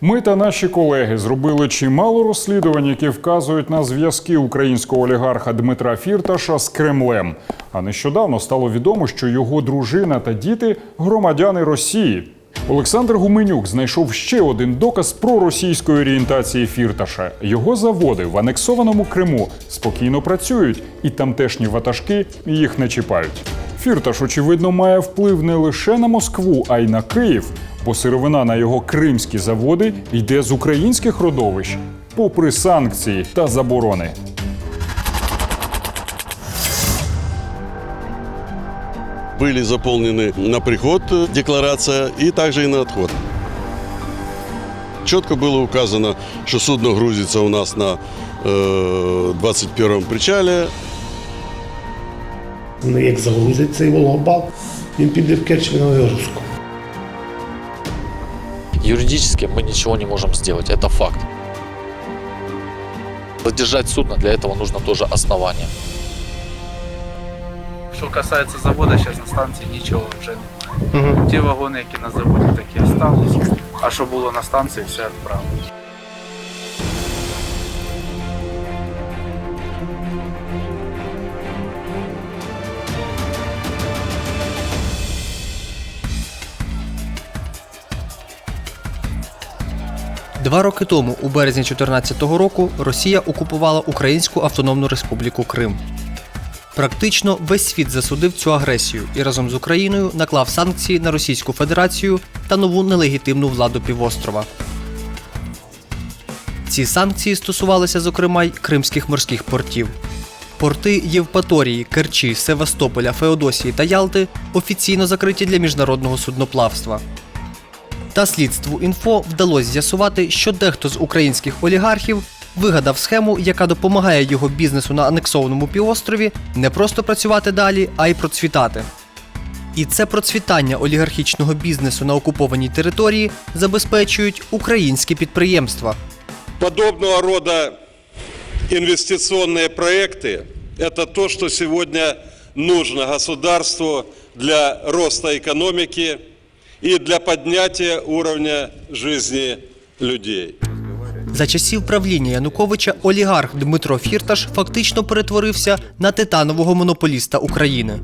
Ми та наші колеги зробили чимало розслідувань, які вказують на зв'язки українського олігарха Дмитра Фірташа з Кремлем. А нещодавно стало відомо, що його дружина та діти громадяни Росії. Олександр Гуменюк знайшов ще один доказ про російської орієнтації Фірташа. Його заводи в анексованому Криму спокійно працюють, і тамтешні ватажки їх не чіпають. Фірташ, очевидно, має вплив не лише на Москву, а й на Київ, бо сировина на його кримські заводи йде з українських родовищ, попри санкції та заборони. Были заполнены на приход э, декларация и также и на отход. Четко было указано, что судно грузится у нас на э, 21-м причале. Ну, як загрузить цей Волгобал, він піде в Керченську вигрузку. Юридически мы ничего не можем сделать, это факт. Задержать судно, для этого нужно тоже основание. Що касається заводу, зараз на станції нічого вже немає. Ті вагони, які на заводі, такі залишились. А що було на станції, все відправили. Два роки тому, у березні 2014 року, Росія окупувала Українську Автономну Республіку Крим. Практично весь світ засудив цю агресію і разом з Україною наклав санкції на Російську Федерацію та нову нелегітимну владу півострова. Ці санкції стосувалися, зокрема, й кримських морських портів. Порти Євпаторії, Керчі, Севастополя, Феодосії та Ялти офіційно закриті для міжнародного судноплавства. Та слідству інфо вдалося з'ясувати, що дехто з українських олігархів вигадав схему, яка допомагає його бізнесу на анексованому півострові не просто працювати далі, а й процвітати. І це процвітання олігархічного бізнесу на окупованій території забезпечують українські підприємства. подобного рода инвестиционные проекты – это то, что сегодня нужно государству для роста экономики и для поднятия уровня жизни людей. За часів правління Януковича олігарх Дмитро Фірташ фактично перетворився на титанового монополіста України.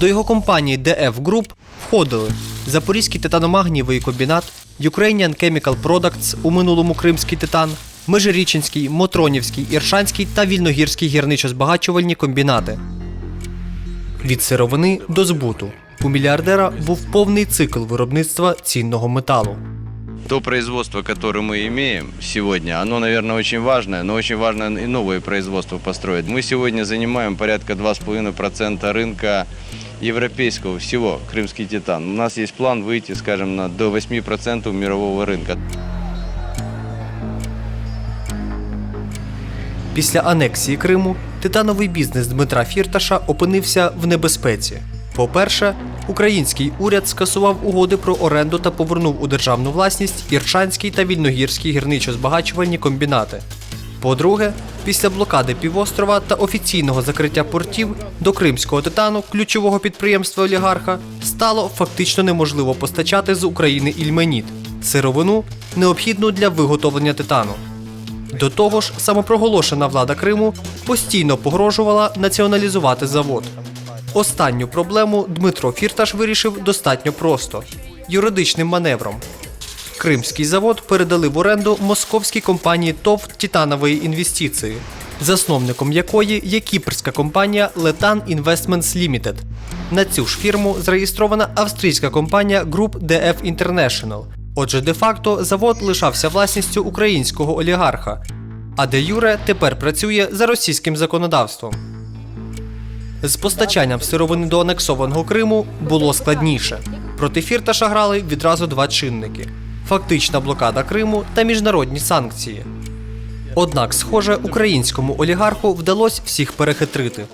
До його компанії DF Group входили Запорізький титаномагнієвий комбінат, Ukrainian Chemical Products у минулому Кримський титан, Межирічинський, Мотронівський, Іршанський та Вільногірський гірничо-збагачувальні комбінати. Від сировини до збуту. У мільярдера був повний цикл виробництва цінного металу. То производство, которое мы имеем сегодня, оно, наверное, очень важное, но очень важно и новые производства построить. Мы сегодня занимаем порядка 2,5% рынка европейского всего, крымский титан. У нас есть план выйти, скажем, на, до 8% мирового рынка. Після анексії Криму титановий бізнес Дмитра Фірташа опинився в небезпеці. По-перше, український уряд скасував угоди про оренду та повернув у державну власність Іршанський та Вільногірський гірничо-збагачувальні комбінати. По-друге, після блокади півострова та офіційного закриття портів до кримського титану, ключового підприємства олігарха, стало фактично неможливо постачати з України ільменіт сировину, необхідну для виготовлення титану. До того ж, самопроголошена влада Криму постійно погрожувала націоналізувати завод. Останню проблему Дмитро Фірташ вирішив достатньо просто юридичним маневром. Кримський завод передали в оренду московській компанії ТОВ Титанової інвестиції, засновником якої є кіпрська компанія Letan Investments Limited. На цю ж фірму зареєстрована австрійська компанія Group DF International. Отже, де-факто завод лишався власністю українського олігарха, а де Юре тепер працює за російським законодавством. З постачанням сировини до анексованого Криму було складніше. Проти Фірташа грали відразу два чинники: фактична блокада Криму та міжнародні санкції. Однак, схоже, українському олігарху вдалося всіх перехитрити.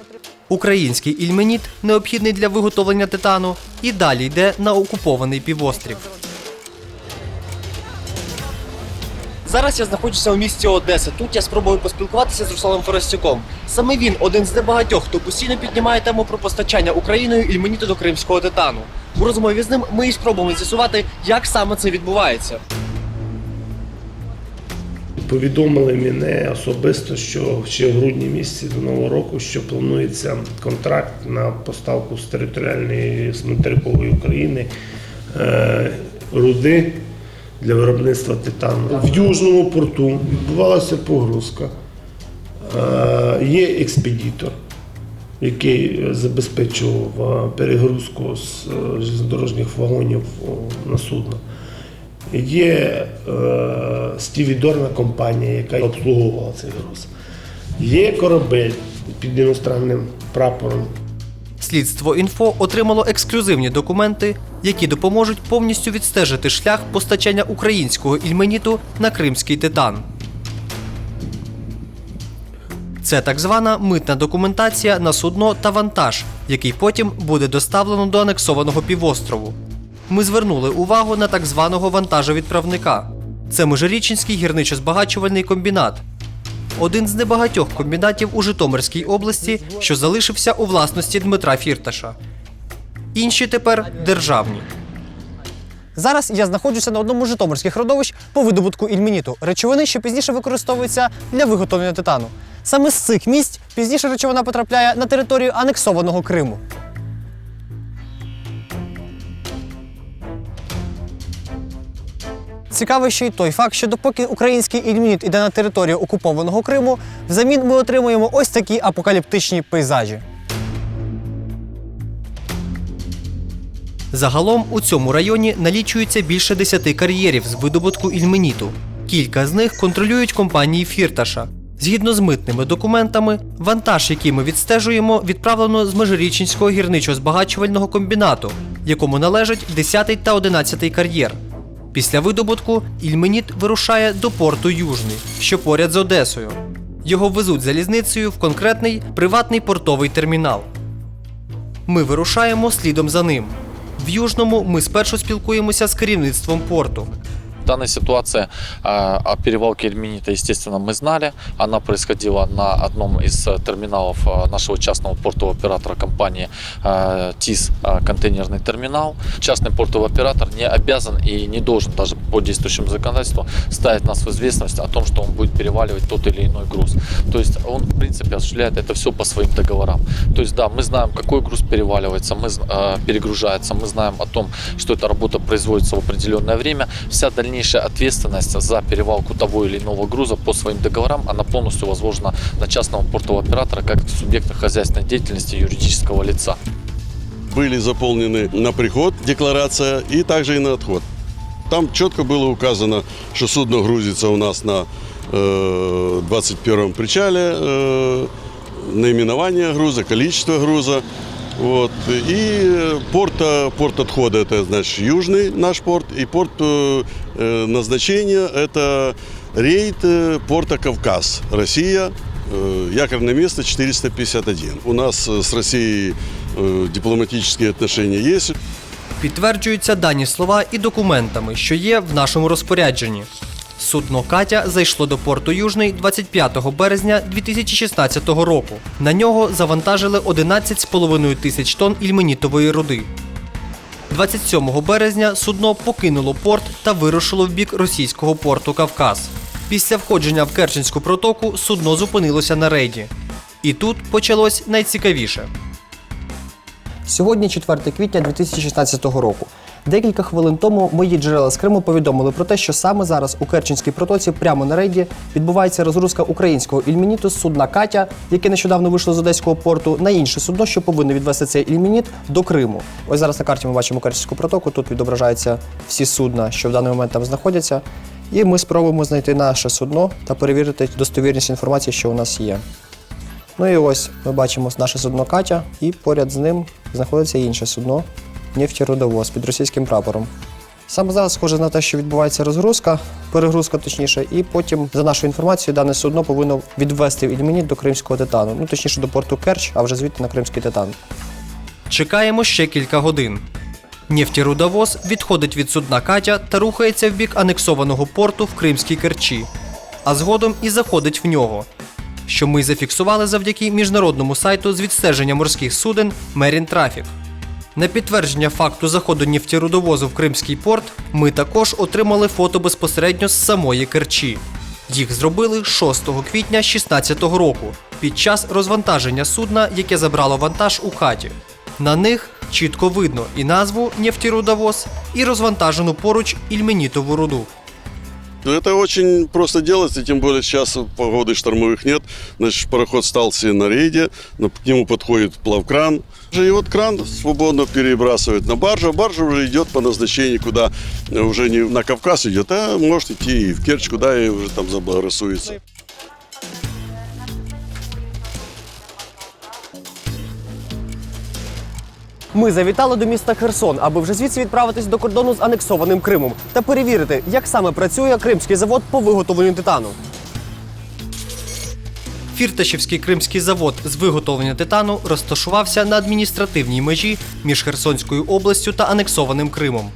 Український ільменіт, необхідний для виготовлення титану, і далі йде на окупований півострів. Зараз я знаходжуся у місті Одеса. Тут я спробую поспілкуватися з Русланом Форостюком. Саме він один з небагатьох, хто постійно піднімає тему про постачання Україною ільменіту до кримського титану. У розмові з ним ми і спробуємо з'ясувати, як саме це відбувається. Повідомили мене особисто, що ще в грудні місяці до нового року, що планується контракт на поставку з територіальної з материкової України е, руди для виробництва титану. В Южному порту відбувалася погрузка. Е, Є експедитор, який забезпечував е, перегрузку з железнодорожніх вагонів на судно. Є е, стівідорна компанія, яка обслуговувала цей груз. Є корабель під іностранним прапором. Слідство інфо отримало ексклюзивні документи, які допоможуть повністю відстежити шлях постачання українського ільменіту на кримський титан. Це так звана митна документація на судно та вантаж, який потім буде доставлено до анексованого півострову. Ми звернули увагу на так званого вантажовідправника. Це Межирічинський гірничо-збагачувальний комбінат, один з небагатьох комбінатів у Житомирській області, що залишився у власності Дмитра Фірташа. Інші тепер державні. Зараз я знаходжуся на одному з житомирських родовищ по видобутку ільменіту, речовини, що пізніше використовуються для виготовлення титану. Саме з цих місць пізніше речовина потрапляє на територію анексованого Криму. Цікаво ще й той факт, що допоки український ільменіт іде на територію окупованого Криму, взамін ми отримуємо ось такі апокаліптичні пейзажі. Загалом у цьому районі налічується більше 10 кар'єрів з видобутку ільменіту. Кілька з них контролюють компанії Фірташа. Згідно з митними документами, вантаж, який ми відстежуємо, відправлено з Межирічинського гірничо-збагачувального комбінату, якому належать 10 та 11 кар'єр. Після видобутку ільменіт вирушає до порту Южний, що поряд з Одесою. Його везуть залізницею в конкретний приватний портовий термінал. Ми вирушаємо слідом за ним. В Южному ми спершу спілкуємося з керівництвом порту. Данная ситуация э, о перевалке Эльминита, естественно, мы знали. Она происходила на одном из э, терминалов э, нашего частного портового оператора компании э, ТИС контейнерный терминал. Частный портовый оператор не обязан и не должен даже по действующему законодательству ставить нас в известность о том, что он будет переваливать тот или иной груз. То есть он, в принципе, осуществляет это все по своим договорам. То есть, да, мы знаем, какой груз переваливается, мы, э, перегружается, мы знаем о том, что эта работа производится в определенное время. Вся дальнейшая ответственность за перевалку того или иного груза по своим договорам, она полностью возложена на частного портового оператора как субъекта хозяйственной деятельности юридического лица. Были заполнены на приход декларация и также и на отход. Там четко было указано, что судно грузится у нас на э, 21 причале, э, наименование груза, количество груза. Вот. И э, порт, э, порт отхода это значит южный наш порт, и порт э, э, назначения это рейд э, порта Кавказ, Россия, э, якорное место 451. У нас э, с Россией э, дипломатические отношения есть. Підтверджуються дані слова і документами, що є в нашому розпорядженні. Судно Катя зайшло до порту Южний 25 березня 2016 року. На нього завантажили 11,5 тисяч тонн ільменітової руди. 27 березня судно покинуло порт та вирушило в бік російського порту Кавказ. Після входження в Керченську протоку судно зупинилося на рейді. І тут почалось найцікавіше. Сьогодні 4 квітня 2016 року. Декілька хвилин тому мої джерела з Криму повідомили про те, що саме зараз у Керченській протоці, прямо на рейді, відбувається розгрузка українського ільмініту з судна Катя, яке нещодавно вийшло з одеського порту, на інше судно, що повинно відвести цей ільмініт до Криму. Ось зараз на карті ми бачимо Керченську протоку. Тут відображаються всі судна, що в даний момент там знаходяться. І ми спробуємо знайти наше судно та перевірити достовірність інформації, що у нас є. Ну і ось ми бачимо наше судно Катя, і поряд з ним знаходиться інше судно нефтєродовоз під російським прапором. Саме зараз схоже на те, що відбувається розгрузка, перегрузка точніше, і потім, за нашою інформацією, дане судно повинно відвести Ільмініт до кримського титану, ну точніше до порту Керч, а вже звідти на кримський титан. Чекаємо ще кілька годин. Нефтірудовоз відходить від судна Катя та рухається в бік анексованого порту в Кримській Керчі, а згодом і заходить в нього, що ми зафіксували завдяки міжнародному сайту з відстеження морських суден Marine Traffic. На підтвердження факту заходу нефтірудовозу в Кримський порт ми також отримали фото безпосередньо з самої Керчі. Їх зробили 6 квітня 16 року під час розвантаження судна, яке забрало вантаж у хаті. На них чітко видно і назву «Нефтірудовоз», і розвантажену поруч ільменітову руду. Это очень просто делается, тем более сейчас погоды штормовых нет. Значит, пароход стал себе на рейде, к нему подходит плавкран. И вот кран свободно перебрасывает на баржу, а баржа уже идет по назначению, куда уже не на Кавказ идет, а может идти и в Керчь, куда и уже там заблагорассудится. Ми завітали до міста Херсон, аби вже звідси відправитись до кордону з анексованим Кримом та перевірити, як саме працює кримський завод по виготовленню титану. Фірташівський кримський завод з виготовлення титану розташувався на адміністративній межі між Херсонською областю та анексованим Кримом.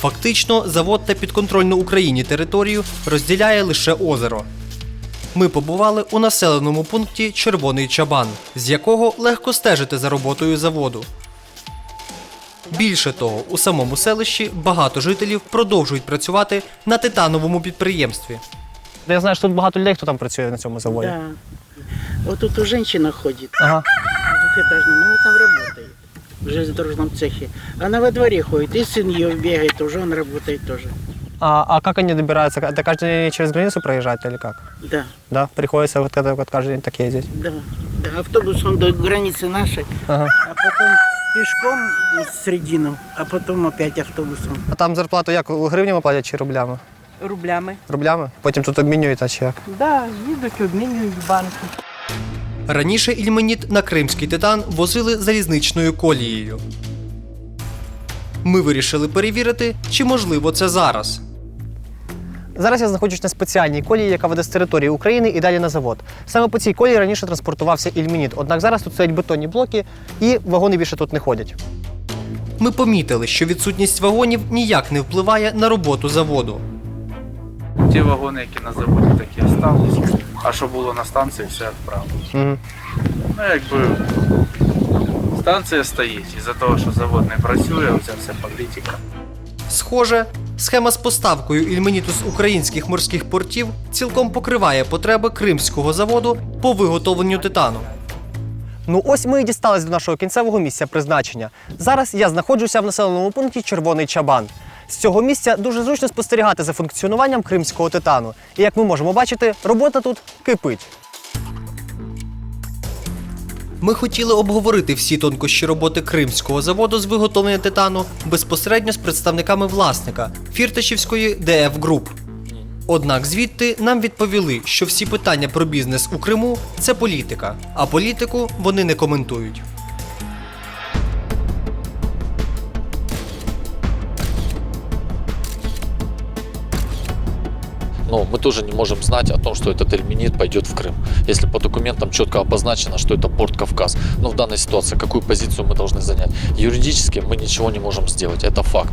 Фактично, завод та підконтрольну Україні територію розділяє лише озеро. Ми побували у населеному пункті Червоний Чабан, з якого легко стежити за роботою заводу. Більше того, у самому селищі багато жителів продовжують працювати на титановому підприємстві. Я знаю, що тут багато людей, хто там працює на цьому заводі. Да. Вот тут у женщина ходит Ага. в двухэтажном, она там работает в железнодорожном цехе. Она во дворе ходит, и сын ее бегает, уже он работает тоже. А, а как они добираются? Это каждый день через границу проезжают или как? Да, Да, приходится вот, когда, вот каждый день так ездить. да. да. Автобус он до границы нашей, Ага. а потом пешком в середину, а потім опять автобусом. А там зарплату як гривнями платять чи рублями? Рублями. Рублями? Потім тут обмінюють, а чи як? Да, їдуть, обмінюють в банки. Раніше ільменіт на кримський титан возили залізничною колією. Ми вирішили перевірити, чи можливо це зараз. Зараз я знаходжусь на спеціальній колії, яка веде з території України і далі на завод. Саме по цій колії раніше транспортувався ільмініт. Однак зараз тут стоять бетонні блоки і вагони більше тут не ходять. Ми помітили, що відсутність вагонів ніяк не впливає на роботу заводу. Ті вагони, які на заводі, такі остались. А що було на станції, все відправили. Угу. Ну, якби станція стоїть із-за того, що завод не працює, оця вся політика. Схоже, схема з поставкою ільменіту з українських морських портів цілком покриває потреби кримського заводу по виготовленню титану. Ну ось ми і дістались до нашого кінцевого місця призначення. Зараз я знаходжуся в населеному пункті Червоний Чабан. З цього місця дуже зручно спостерігати за функціонуванням кримського титану. І як ми можемо бачити, робота тут кипить. Ми хотіли обговорити всі тонкощі роботи кримського заводу з виготовлення титану безпосередньо з представниками власника Фірташівської ДФ Груп. Однак звідти нам відповіли, що всі питання про бізнес у Криму це політика, а політику вони не коментують. Но мы тоже не можем знать о том, что этот ильменит пойдет в Крым. Если по документам четко обозначено, что это порт Кавказ. Но в данной ситуации какую позицию мы должны занять? Юридически мы ничего не можем сделать. Это факт.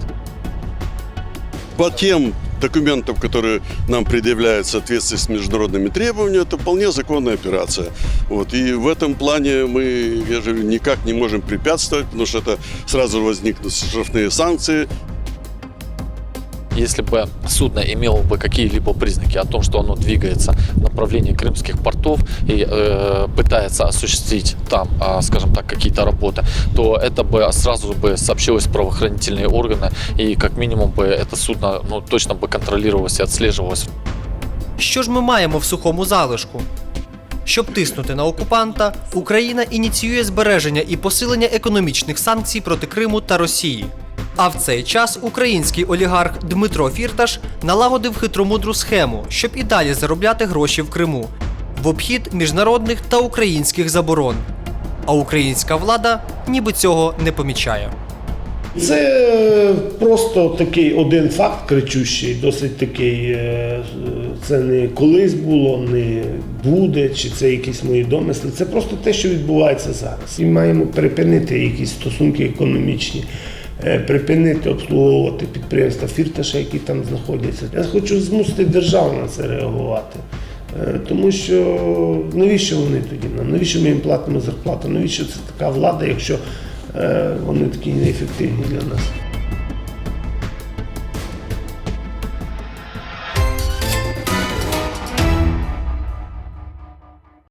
По тем документам, которые нам предъявляют в соответствии с международными требованиями, это вполне законная операция. Вот. И в этом плане мы, я же никак не можем препятствовать, потому что это сразу возникнут штрафные санкции. Если бы судно имело бы какие-либо признаки о том, что оно двигается в направлении крымских портов и э, пытается осуществить там, а, скажем так, какие-то работы, то это бы сразу бы сообщилось в правоохранительные органы и как минимум бы это судно ну, точно бы контролировалось и отслеживалось. Що ж ми маємо в сухому залишку? Щоб тиснути на окупанта, Україна ініціює збереження і посилення економічних санкцій проти Криму та Росії. А в цей час український олігарх Дмитро Фірташ налагодив хитромудру схему, щоб і далі заробляти гроші в Криму в обхід міжнародних та українських заборон. А українська влада ніби цього не помічає. Це просто такий один факт кричущий, досить такий. е, Це не колись було, не буде, чи це якісь мої домисли. Це просто те, що відбувається зараз. І маємо припинити якісь стосунки економічні, припинити обслуговувати підприємства фірташа, які там знаходяться. Я хочу змусити державу на це реагувати. Е, Тому що навіщо вони тоді? Навіщо ми їм платимо зарплату? Навіщо це така влада, якщо е, вони такі неефективні для нас?